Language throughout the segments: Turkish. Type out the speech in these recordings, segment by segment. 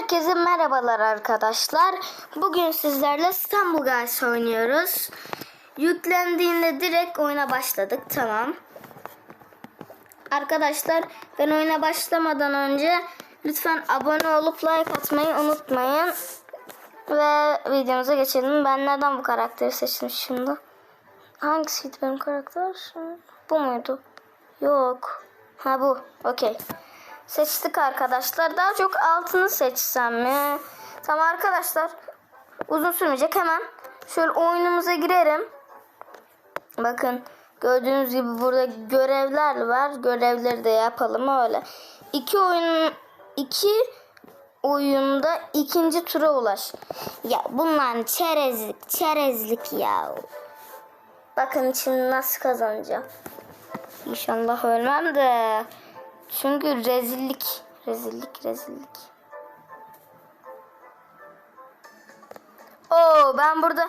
Herkese merhabalar arkadaşlar. Bugün sizlerle İstanbul Guys oynuyoruz. Yüklendiğinde direkt oyuna başladık. Tamam. Arkadaşlar ben oyuna başlamadan önce lütfen abone olup like atmayı unutmayın. Ve videomuza geçelim. Ben neden bu karakteri seçtim şimdi? Hangisiydi benim karakter? Bu muydu? Yok. Ha bu. Okey. Seçtik arkadaşlar. Daha çok altını seçsem mi? Tamam arkadaşlar. Uzun sürmeyecek. Hemen şöyle oyunumuza girerim. Bakın gördüğünüz gibi burada görevler var. Görevleri de yapalım öyle. İki oyun iki oyunda ikinci tura ulaş. Ya bunlar çerezlik çerezlik ya. Bakın şimdi nasıl kazanacağım. İnşallah ölmem de. Çünkü rezillik. Rezillik, rezillik. Oo ben burada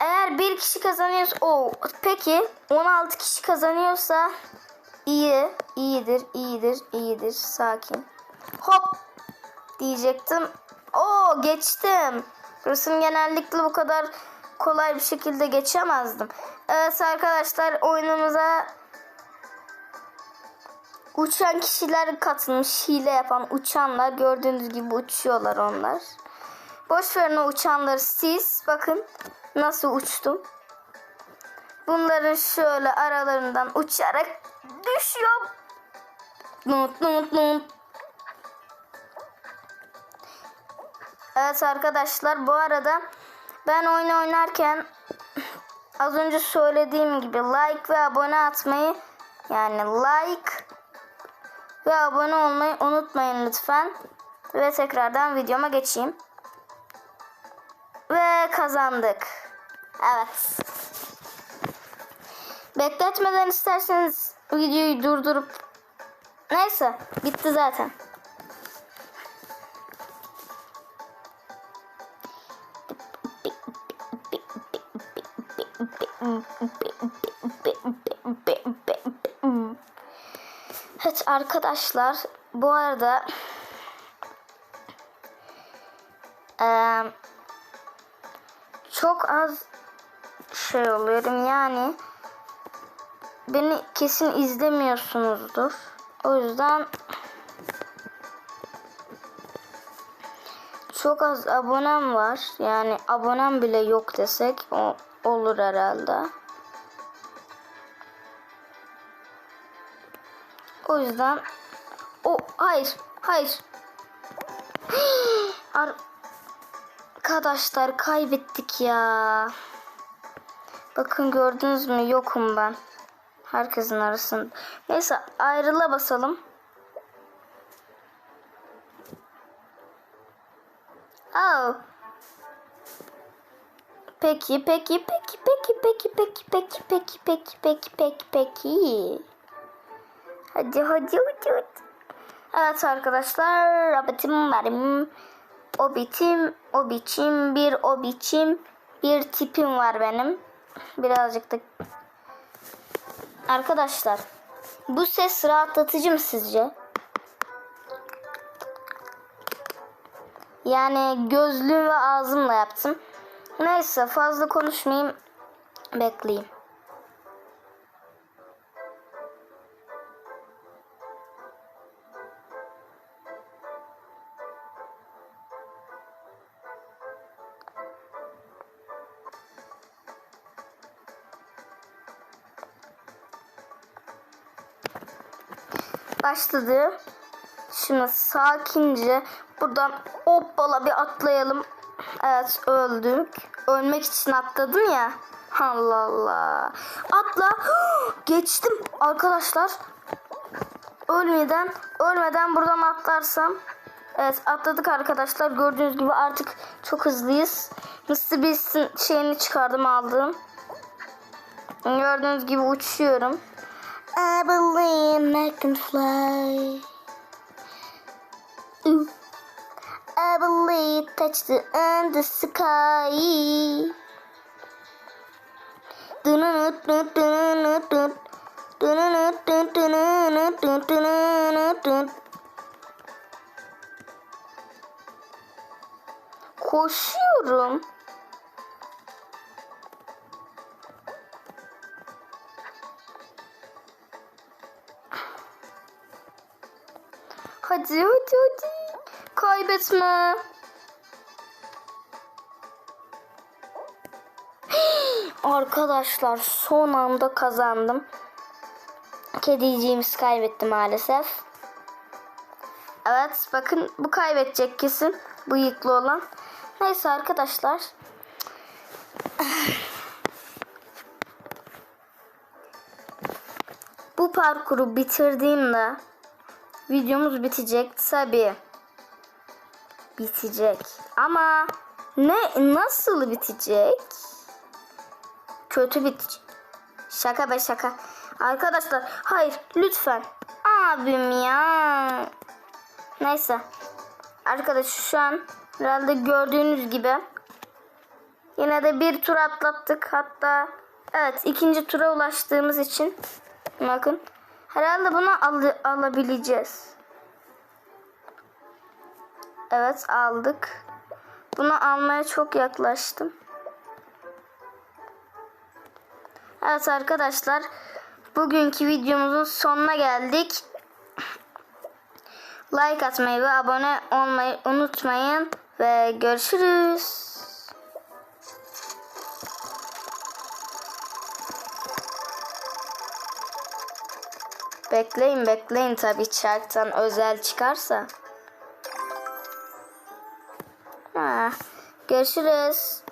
eğer bir kişi kazanıyorsa o peki 16 kişi kazanıyorsa iyi, iyidir, iyidir, iyidir. Sakin. Hop diyecektim. Oo geçtim. Burasını genellikle bu kadar kolay bir şekilde geçemezdim. Evet arkadaşlar oyunumuza Uçan kişiler katılmış hile yapan uçanlar gördüğünüz gibi uçuyorlar onlar. Boş verin o uçanları siz bakın nasıl uçtum. Bunların şöyle aralarından uçarak düşüyorum. Nut nut nut. Evet arkadaşlar bu arada ben oyun oynarken az önce söylediğim gibi like ve abone atmayı yani like ve abone olmayı unutmayın lütfen. Ve tekrardan videoma geçeyim. Ve kazandık. Evet. Bekletmeden isterseniz videoyu durdurup Neyse bitti zaten. Evet arkadaşlar bu arada eee, çok az şey oluyorum yani beni kesin izlemiyorsunuzdur. O yüzden çok az abonem var. Yani abonem bile yok desek o olur herhalde. O yüzden o hayır hayır arkadaşlar kaybettik ya bakın gördünüz mü yokum ben herkesin arasında neyse ayrıla basalım oh. peki peki peki peki peki peki peki peki peki peki peki Hadi hadi hadi. hadi. Evet arkadaşlar abitim benim. O bitim, o biçim, bir o biçim, bir tipim var benim. Birazcık da... Arkadaşlar bu ses rahatlatıcı mı sizce? Yani gözlüğüm ve ağzımla yaptım. Neyse fazla konuşmayayım. Bekleyeyim. Başladı. Şimdi sakince buradan hoppala bir atlayalım. Evet öldük. Ölmek için atladım ya. Allah Allah. Atla. Geçtim arkadaşlar. Ölmeden, ölmeden buradan atlarsam. Evet atladık arkadaşlar. Gördüğünüz gibi artık çok hızlıyız. Mr. Beast'in şeyini çıkardım aldım. Gördüğünüz gibi uçuyorum. I believe can fly. Ooh. I believe touch the end the sky. Koşuyorum. Hadi hadi hadi. Kaybetme. Arkadaşlar son anda kazandım. Kediciğimiz kaybetti maalesef. Evet bakın bu kaybedecek kesin. Bıyıklı olan. Neyse arkadaşlar. Bu parkuru bitirdiğimde videomuz bitecek tabi. Bitecek. Ama ne nasıl bitecek? Kötü bitecek. Şaka be şaka. Arkadaşlar hayır lütfen. Abim ya. Neyse. Arkadaş şu an herhalde gördüğünüz gibi yine de bir tur atlattık. Hatta evet ikinci tura ulaştığımız için bakın herhalde bunu al- alabileceğiz. Evet aldık. Bunu almaya çok yaklaştım. Evet arkadaşlar bugünkü videomuzun sonuna geldik. Like atmayı ve abone olmayı unutmayın ve görüşürüz. Bekleyin bekleyin tabii çarktan özel çıkarsa. Ha, görüşürüz.